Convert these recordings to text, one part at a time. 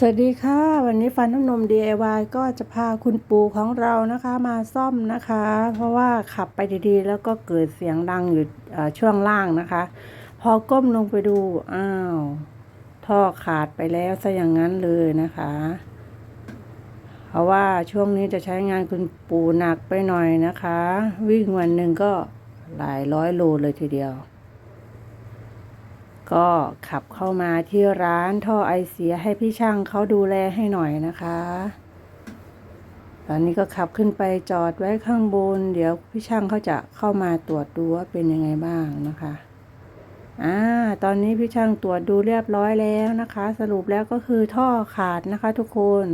สวัสดีค่ะ วันนี้ฟันน้ำนม DIY ก็จะพาคุณปู่ของเรานะคะมาซ่อมนะคะ เพราะว่าขับไปดีๆ แล้วก็เกิดเสียงดังอยู่ช่วงล่างนะคะ พอก้มลงไปดู อ้าว ท่อขาดไปแล้วซะอย่างนั้นเลยนะคะ เพราะว่าช่วงนี้จะใช้งานคุณปู่หนักไปหน่อยนะคะ วิ่งวันหนึ่งก็หลายร้อยโลเลยทีเดียว ก็ขับเข้ามาที่ร้านท่อไอเสียให้พี่ช่างเขาดูแลให้หน่อยนะคะ ตอนนี้ก็ขับขึ้นไปจอดไว้ข้างบน เดี๋ยวพี่ช่างเขาจะเข้ามาตรวจดูว่าเป็นยังไงบ้างนะคะอ่าตอนนี้พี่ช่างตรวจดูเรียบร้อยแล้วนะคะ สรุปแล้วก็คือท่อขาดนะคะ ทุกคน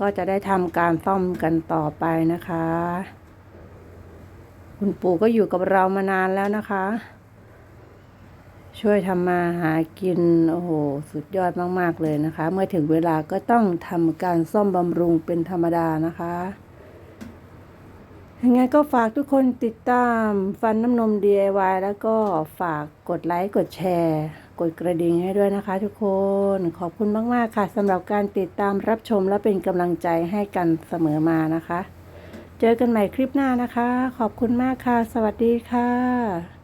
ก็จะได้ทำการซ่อมกันต่อไปนะคะ คุณปู่ก็อยู่กับเรามานานแล้วนะคะ ช่วยทำมาหากิน โอ้โห สุดยอดมาก ๆ เลยนะคะ เมื่อถึงเวลาก็ต้องทำการซ่อมบำรุงเป็นธรรมดานะคะยังไงก็ฝากทุกคนติดตามฟันน้ำนม DIY แล้วก็ฝากกดไลค์ กดแชร์ กดกระดิ่งให้ด้วยนะคะทุกคน ขอบคุณมาก ๆ ค่ะสำหรับการติดตามรับชมและเป็นกำลังใจให้กันเสมอมานะคะ เจอกันใหม่คลิปหน้านะคะ ขอบคุณมากค่ะ สวัสดีค่ะ